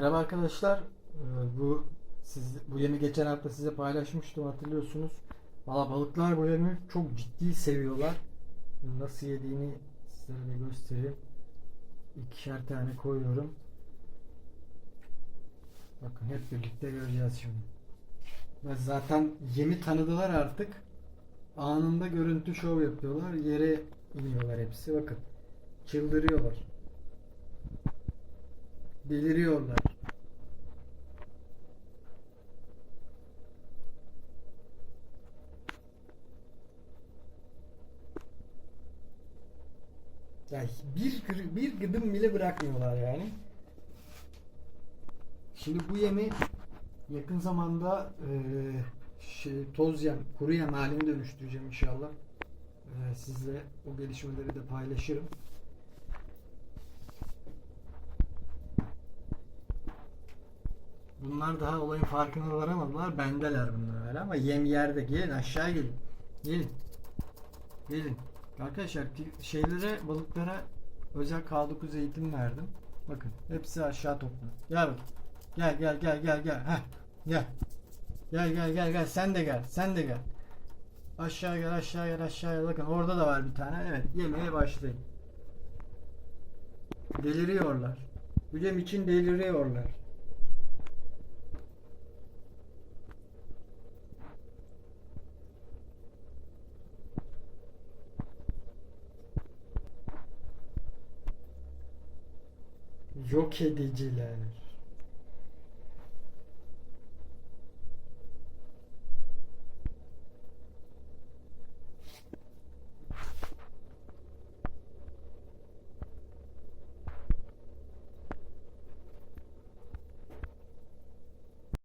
Merhaba arkadaşlar. Ee, Bu siz bu yemi geçen hafta size paylaşmıştım hatırlıyorsunuz. Valla balıklar bu yemi çok ciddi seviyorlar. Nasıl yediğini size de göstereyim. İkişer tane koyuyorum. Bakın hep birlikte göreceğiz şimdi. Ve zaten yemi tanıdılar artık. Anında görüntü şov yapıyorlar. Yere iniyorlar hepsi. Bakın. Çıldırıyorlar. Deliriyorlar. Yani bir, bir gıdım bile bırakmıyorlar yani. Şimdi bu yemi yakın zamanda eee, şey, toz yem, kuru yem haline dönüştüreceğim inşallah. Eee, sizle o gelişmeleri de paylaşırım. Bunlar daha olayın farkına varamadılar. Bendeler bunlar ama yem yerde. Gelin aşağı gelin. Gelin. Gelin. Arkadaşlar şeylere balıklara özel K9 eğitim verdim. Bakın hepsi aşağı toplanıyor. Gel bak. Gel gel gel gel gel. Heh. Gel. Gel gel gel gel. Sen de gel. Sen de gel. Aşağı gel aşağı gel aşağı gel. Bakın orada da var bir tane. Evet yemeye başlayın. Deliriyorlar. Yem için deliriyorlar. Yok ediciler.